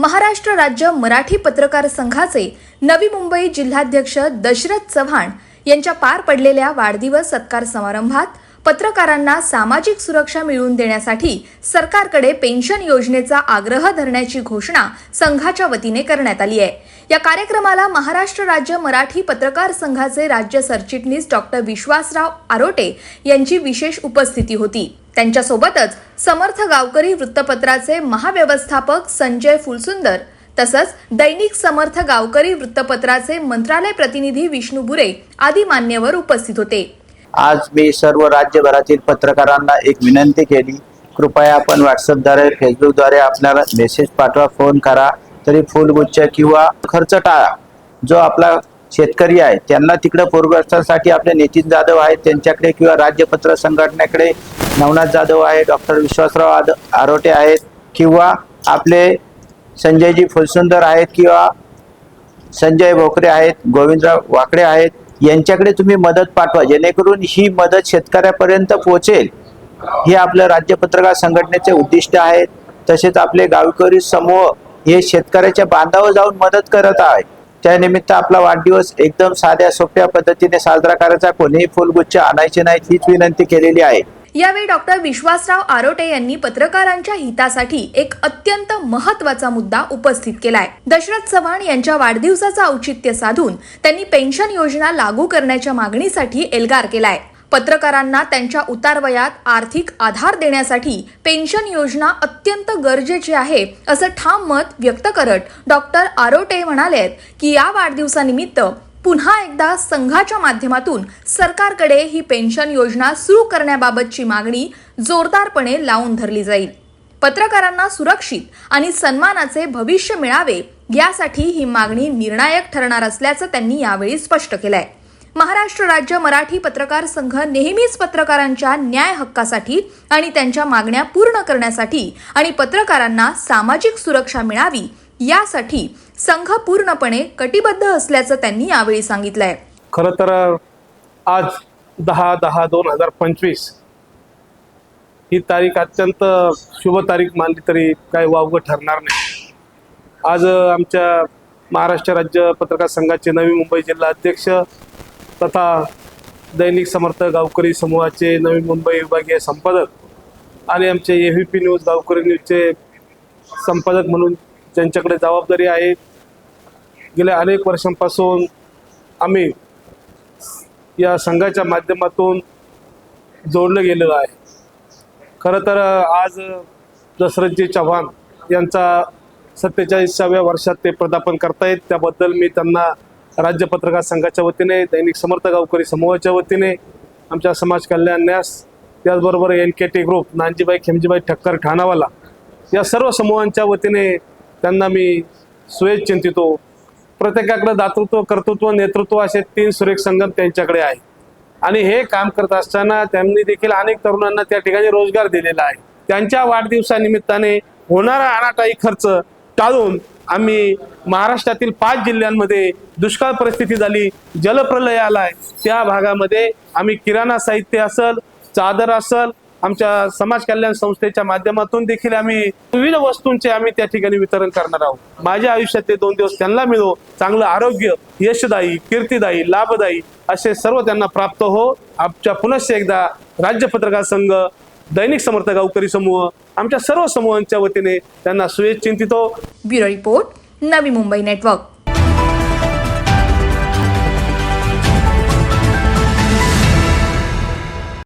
महाराष्ट्र राज्य मराठी पत्रकार संघाचे नवी मुंबई जिल्हाध्यक्ष दशरथ चव्हाण यांच्या पार पडलेल्या वाढदिवस सत्कार समारंभात पत्रकारांना सामाजिक सुरक्षा मिळवून देण्यासाठी सरकारकडे पेन्शन योजनेचा आग्रह धरण्याची घोषणा संघाच्या वतीने करण्यात आली आहे. या कार्यक्रमाला महाराष्ट्र राज्य मराठी पत्रकार संघाचे राज्य सरचिटणीस डॉक्टर विश्वासराव आरोटे यांची विशेष उपस्थिती होती. त्यांच्यासोबतच समर्थ गावकरी वृत्तपत्राचे महाव्यवस्थापक संजय फुलसुंदर तसंच दैनिक समर्थ गावकरी वृत्तपत्राचे मंत्रालय प्रतिनिधी विष्णू बुरे आदी मान्यवर उपस्थित होते. आज मी सर्व राज्यभरातील पत्रकारांना एक विनंती केली. कृपया आपण व्हॉट्सअपद्वारे फेसबुकद्वारे आपल्याला मेसेज पाठवा फोन करा तरी फुलगुच्छ किंवा खर्च टाळा. जो आपला शेतकरी आहे त्यांना तिकडे पूरग्रस्तांसाठी आपले नितीन जाधव आहेत त्यांच्याकडे किंवा राज्यपत्र संघटनेकडे नवनाथ जाधव आहे डॉक्टर विश्वासराव आद आरोटे आहेत किंवा आपले संजयजी फुलसुंदर आहेत किंवा संजय भोकरे आहेत गोविंदराव वाकडे आहेत यांच्याकडे तुम्ही मदत पाठवा जेणेकरून ही मदत शेतकऱ्यापर्यंत पोहोचेल. हे आपलं राज्य पत्रकार संघटनेचे उद्दिष्ट आहे तसेच आपले गावकरी समूह हे शेतकऱ्याच्या बांधावर जाऊन मदत करत आहे त्यानिमित्त आपला वाढदिवस एकदम साध्या सोप्या पद्धतीने साजरा करायचा कोणीही फुलगुच्छ आणायचे नाहीत हीच विनंती केलेली आहे. यावेळी डॉक्टर विश्वासराव आरोटे यांनी पत्रकारांच्या हितासाठी एक अत्यंत महत्त्वाचा मुद्दा उपस्थित केलाय. दशरथ चव्हाण यांच्या वाढदिवसाचं औचित्य साधून त्यांनी पेन्शन योजना लागू करण्याच्या मागणीसाठी एल्गार केलाय. पत्रकारांना त्यांच्या उतारवयात आर्थिक आधार देण्यासाठी पेन्शन योजना अत्यंत गरजेची आहे असं ठाम मत व्यक्त करत डॉक्टर आरोटे म्हणाले की या वाढदिवसानिमित्त पुन्हा एकदा संघाच्या माध्यमातून सरकारकडे ही पेन्शन योजना सुरू करण्याबाबतची मागणी जोरदारपणे लावून धरली जाईल. पत्रकारांना सुरक्षित आणि सन्मानाचे भविष्य मिळावे यासाठी ही मागणी निर्णायक ठरणार असल्याचं त्यांनी यावेळी स्पष्ट केलंय. महाराष्ट्र राज्य मराठी पत्रकार संघ नेहमीच पत्रकारांच्या न्याय हक्कासाठी आणि त्यांच्या मागण्या पूर्ण करण्यासाठी आणि पत्रकारांना सामाजिक सुरक्षा मिळावी यासाठी संघ पूर्णपणे कटिबद्ध असल्याचं त्यांनी यावेळी सांगितलंय. खरं तर आज दहा दहा दोन हजार पंचवीस ही तारीख अत्यंत शुभ तारीख मानली तरी काही वावगं ठरणार नाही. आज आमच्या महाराष्ट्र राज्य पत्रकार संघाचे नवी मुंबई जिल्हा अध्यक्ष तथा दैनिक समर्थ गावकरी समूहाचे नवी मुंबई विभागीय संपादक आणि आमचे ए व्ही पी न्यूज गावकरी न्यूजचे संपादक म्हणून ज्यांच्याकडे जबाबदारी आहे गेल्या अनेक वर्षांपासून आम्ही या संघाच्या माध्यमातून जोडलं गेलेलं आहे. खरं तर आज दशरथजी चव्हाण यांचा सत्तेचाळीसाव्या वर्षात ते पदार्पण करतायत. त्याबद्दल मी त्यांना राज्य पत्रकार संघाच्या वतीने दैनिक समर्थ गावकरी समूहाच्या वतीने आमच्या समाज कल्याण न्यास त्याचबरोबर N K T group Nanjibai Khemjibai Thakkar Thanawala या सर्व समूहांच्या वतीने त्यांना मी सुयश चिंतितो. प्रत्येकाकडे दातृत्व कर्तृत्व नेतृत्व असे तीन सुरेख संगम त्यांच्याकडे आहे आणि हे काम करत असताना त्यांनी देखील अनेक तरुणांना त्या ठिकाणी रोजगार दिलेला आहे. त्यांच्या वाढदिवसानिमित्ताने होणारा अनाटाई खर्च टाळून आम्ही महाराष्ट्रातील पाच जिल्ह्यांमध्ये दुष्काळ परिस्थिती झाली जलप्रलय आलाय. त्या भागामध्ये आम्ही किराणा साहित्य असल चादर असल आमच्या समाज कल्याण संस्थेच्या माध्यमातून देखील आम्ही विविध वस्तूंचे आम्ही त्या ठिकाणी वितरण करणार आहोत. माझ्या आयुष्यात ते दोन दिवस त्यांना मिळो चांगलं आरोग्य यशदायी कीर्तिदायी लाभदायी असे सर्व त्यांना प्राप्त हो. आमच्या पुनश्च एकदा राज्य पत्रकार संघ दैनिक समर्थ गावकरी समूह आमच्या सर्व समूहांच्या वतीने त्यांना Suyash चिंतितो. Bureau report Navi Mumbai network.